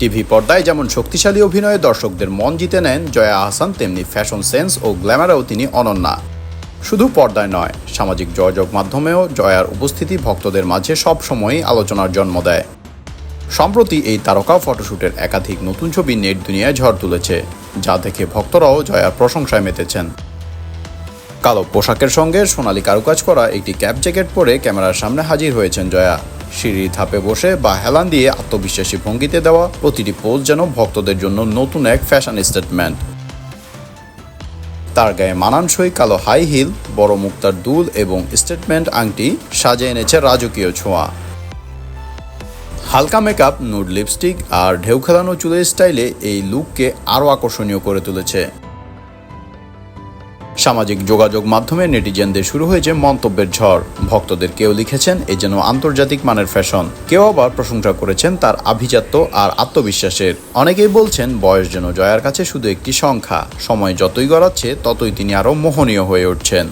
TV পর্দায় যেমন শক্তিশালী অভিনয়ে দর্শকদের মন জিতে নেন জয়া আহসান তেমনি ফ্যাশন সেন্স ও গ্ল্যামারেও তিনি অনন্যা। শুধু পর্দায় নয়, সামাজিক যোগাযোগ মাধ্যমেও জয়ার উপস্থিতি ভক্তদের মাঝে সবসময়ই আলোচনার জন্ম দেয়। সম্প্রতি এই তারকা ফটোশ্যুটের একাধিক নতুন ছবি নেট দুনিয়ায় ঝড় তুলেছে, যা দেখে ভক্তরাও জয়ার প্রশংসায় মেতেছেন। কালো পোশাকের সঙ্গে সোনালি কারুকাজ করা একটি ক্যাপ জ্যাকেট পরে ক্যামেরার সামনে হাজির হয়েছেন জয়া। সিঁড়ির ধাপে বসে বা হেলান দিয়ে আত্মবিশ্বাসী ভঙ্গিতে দেওয়া প্রতিটি পোজ যেন ভক্তদের জন্য নতুন এক ফ্যাশন স্টেটমেন্ট তার গায়ে মানানসই কালো হাই হিল বড় মুক্তার দুল এবং স্টেটমেন্ট আংটি সাজে এনেছে রাজকীয় ছোঁয়া। হালকা মেকআপ নুড লিপস্টিক আর ঢেউ খেলানো চুলের স্টাইলে এই লুককে আরও আকর্ষণীয় করে তুলেছে। সামাজিক যোগাযোগ মাধ্যমে নেটিজেনদের শুরু হয়েছে মন্তব্যের ঝড়। ভক্তদের কেউ লিখেছেন, এ যেন আন্তর্জাতিক মানের ফ্যাশন। কেউ আবার প্রশংসা করেছেন তার আভিজাত্য আর আত্মবিশ্বাসের। অনেকেই বলছেন, বয়স যেন জয়ার কাছে শুধু একটি সংখ্যা। সময় যতই গড়াচ্ছে, ততই তিনি আরও মোহনীয় হয়ে উঠছেন।